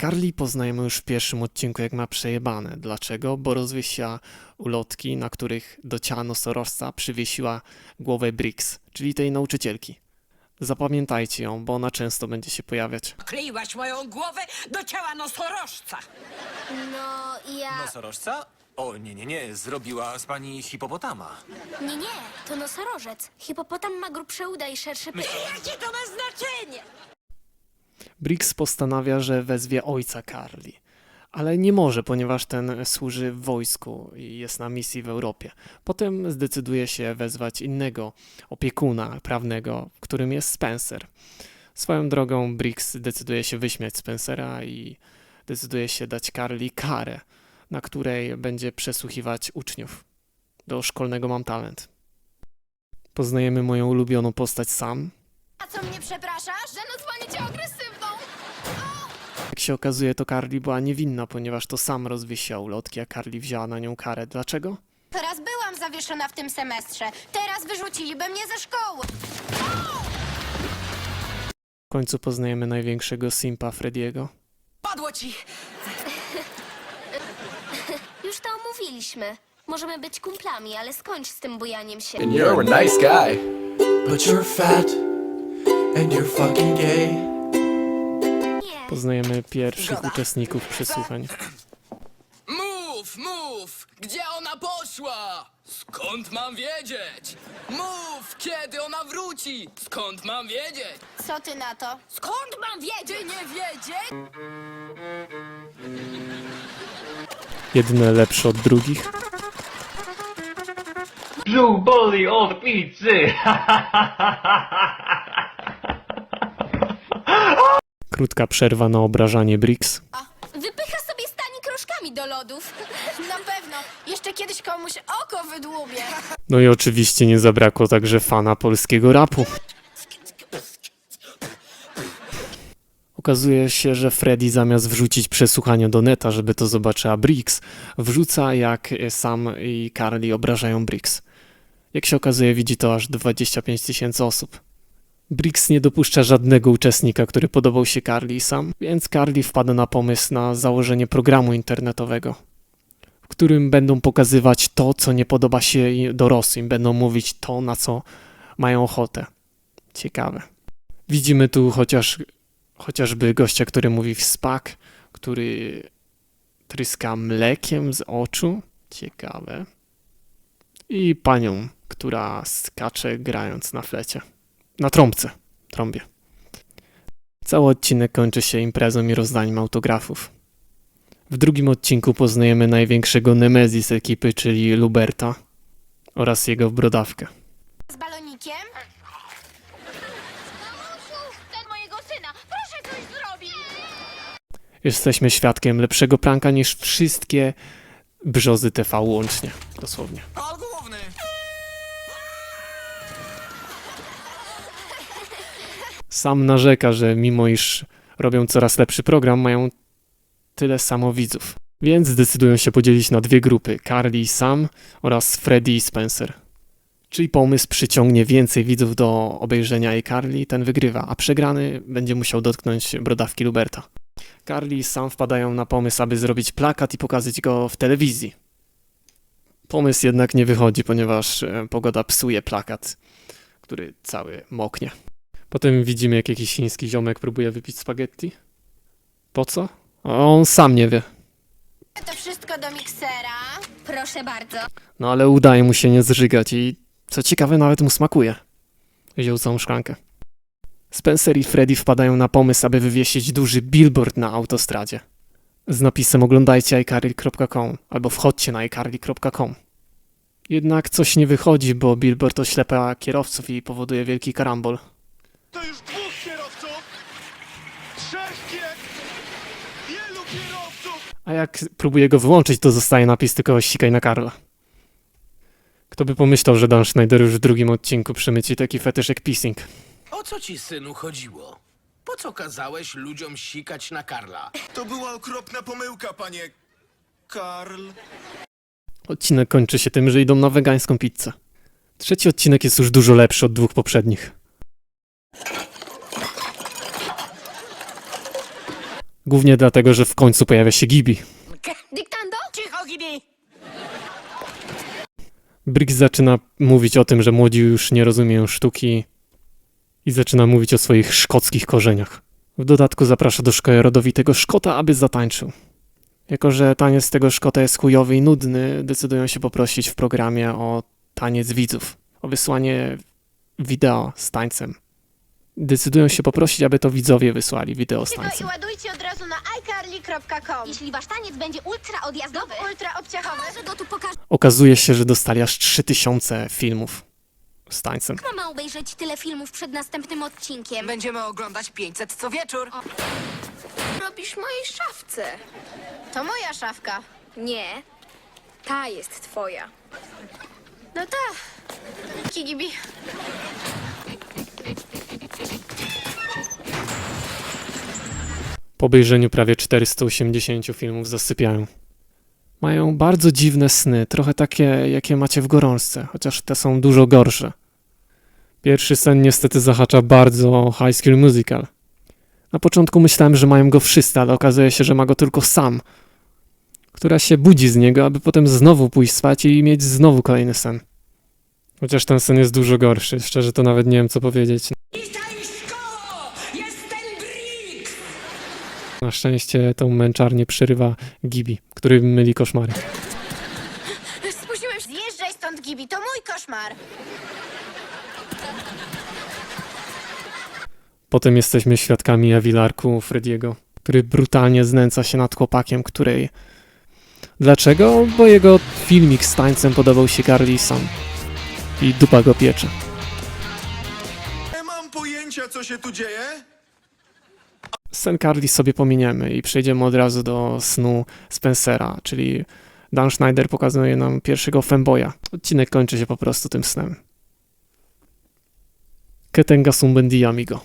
Carly poznajemy już w pierwszym odcinku, jak ma przejebane. Dlaczego? Bo rozwiesiła ulotki, na których do ciała nosorożca przywiesiła głowę Briggs, czyli tej nauczycielki. Zapamiętajcie ją, bo ona często będzie się pojawiać. Kleiłaś moją głowę do ciała nosorożca. No, ja... Nosorożca? O, nie, nie, nie, zrobiła z pani hipopotama. Nie, nie, to nosorożec. Hipopotam ma grubsze uda i szersze pysk. Jakie to ma znaczenie? Briggs postanawia, że wezwie ojca Carly, ale nie może, ponieważ ten służy w wojsku i jest na misji w Europie. Potem zdecyduje się wezwać innego opiekuna prawnego, którym jest Spencer. Swoją drogą Briggs decyduje się wyśmiać Spencera i decyduje się dać Carly karę, na której będzie przesłuchiwać uczniów. Do szkolnego mam talent. Poznajemy moją ulubioną postać Sam, co mnie przepraszasz? Że nazwanie cię agresywną. Jak się okazuje, to Carly była niewinna, ponieważ to sam rozwiesiła ulotki, a Carly wzięła na nią karę. Dlaczego? Teraz byłam zawieszona w tym semestrze. Teraz wyrzuciliby mnie ze szkoły. W końcu poznajemy największego simpa Frediego. Padło ci. Już to omówiliśmy. Możemy być kumplami, ale skończ z tym bujaniem się. And you're a nice guy. But you're fat. And you're fucking gay. Poznajemy pierwszych uczestników przesłuchań. Mów, mów! Gdzie ona poszła? Skąd mam wiedzieć? Mów, kiedy ona wróci? Skąd mam wiedzieć? Co ty na to? Skąd mam wiedzieć? Ty nie wiedzieć? Jedne lepsze od drugich. Brzuch boli od pizzy! Krótka przerwa na obrażanie Briggs. Wypycha sobie stani do lodów. Na pewno. Jeszcze kiedyś komuś oko wydłubię. No i oczywiście nie zabrakło także fana polskiego rapu. Okazuje się, że Freddy zamiast wrzucić przesłuchanie do neta, żeby to zobaczyła Briggs, wrzuca jak sam i Carly obrażają Briggs. Jak się okazuje, widzi to aż 25 tysięcy osób. Briggs nie dopuszcza żadnego uczestnika, który podobał się Carly sam, więc Carly wpada na pomysł na założenie programu internetowego, w którym będą pokazywać to, co nie podoba się dorosłym, będą mówić to, na co mają ochotę. Ciekawe. Widzimy tu chociaż, chociażby gościa, który mówi w spak, który tryska mlekiem z oczu. Ciekawe. I panią, która skacze grając na flecie. Na trąbce. Trąbie. Cały odcinek kończy się imprezą i rozdaniem autografów. W drugim odcinku poznajemy największego nemezis ekipy, czyli Luberta oraz jego brodawkę. Z balonikiem? Ten mojego syna. Proszę coś zrobić. Jesteśmy świadkiem lepszego pranka niż wszystkie brzozy TV łącznie, dosłownie. Pal Sam narzeka, że mimo iż robią coraz lepszy program, mają tyle samo widzów. Więc zdecydują się podzielić na dwie grupy: Carly i Sam oraz Freddy i Spencer. Czyli pomysł przyciągnie więcej widzów do obejrzenia i Carly, ten wygrywa, a przegrany będzie musiał dotknąć brodawki Luberta. Carly i Sam wpadają na pomysł, aby zrobić plakat i pokazać go w telewizji. Pomysł jednak nie wychodzi, ponieważ e, pogoda psuje plakat, który cały moknie. Potem widzimy, jak jakiś chiński ziomek próbuje wypić spaghetti. Po co? On sam nie wie. To wszystko do miksera. Proszę bardzo. No ale udaje mu się nie zżygać i co ciekawe, nawet mu smakuje. Wziął całą szklankę. Spencer i Freddy wpadają na pomysł, aby wywiesić duży billboard na autostradzie. Z napisem oglądajcie iCarly.com albo wchodźcie na iCarly.com. Jednak coś nie wychodzi, bo billboard oślepa kierowców i powoduje wielki karambol. To już dwóch kierowców! Trzech kier... Wielu kierowców! A jak próbuje go wyłączyć, to zostaje napis tylko ścigaj na Karla. Kto by pomyślał, że Dan Schneider już w drugim odcinku przemyci taki fetysz jak pissing. O co ci, synu, chodziło? Po co kazałeś ludziom sikać na Karla? To była okropna pomyłka, panie... Karl... Odcinek kończy się tym, że idą na wegańską pizzę. Trzeci odcinek jest już dużo lepszy od dwóch poprzednich. Głównie dlatego, że w końcu pojawia się Gibi. Dyktando? Cicho, Gibi! Briggs zaczyna mówić o tym, że młodzi już nie rozumieją sztuki i zaczyna mówić o swoich szkockich korzeniach. W dodatku zaprasza do szkoły rodowitego Szkota, aby zatańczył. Jako, że taniec tego Szkota jest chujowy i nudny, decydują się poprosić w programie o taniec widzów, o wysłanie wideo z tańcem. Decydują się poprosić, aby to widzowie wysłali wideo z I tańcem. ładujcie od razu na iCarly.com. Jeśli wasz taniec będzie ultra odjazdowy, Ultra obciachowy. może go tu pokażę. Okazuje się, że dostali aż 3000 filmów z tańcem. Mama obejrzeć tyle filmów przed następnym odcinkiem. Będziemy oglądać 500 co wieczór. Robisz mojej szafce. To moja szafka. Nie, ta jest twoja. No tak. Kigibi. Po obejrzeniu prawie 480 filmów zasypiają. Mają bardzo dziwne sny, trochę takie, jakie macie w gorączce, chociaż te są dużo gorsze. Pierwszy sen niestety zahacza bardzo o High School Musical. Na początku myślałem, że mają go wszyscy, ale okazuje się, że ma go tylko sam, która się budzi z niego, aby potem znowu pójść spać i mieć znowu kolejny sen. Chociaż ten sen jest dużo gorszy, szczerze to nawet nie wiem co powiedzieć. Na szczęście tą męczarnię przerywa Gibi, który myli koszmary. Spóźniłem się. Zjeżdżaj stąd, Gibi. To mój koszmar. Potem jesteśmy świadkami Awilarku Frediego, który brutalnie znęca się nad chłopakiem, której... Dlaczego? Bo jego filmik z tańcem podobał się Carly sam. I dupa go piecze. Nie mam pojęcia, co się tu dzieje. Sen Carly sobie pominiemy i przejdziemy od razu do snu Spencera, czyli Dan Schneider pokazuje nam pierwszego femboya. Odcinek kończy się po prostu tym snem. Ketenga sumbendi amigo.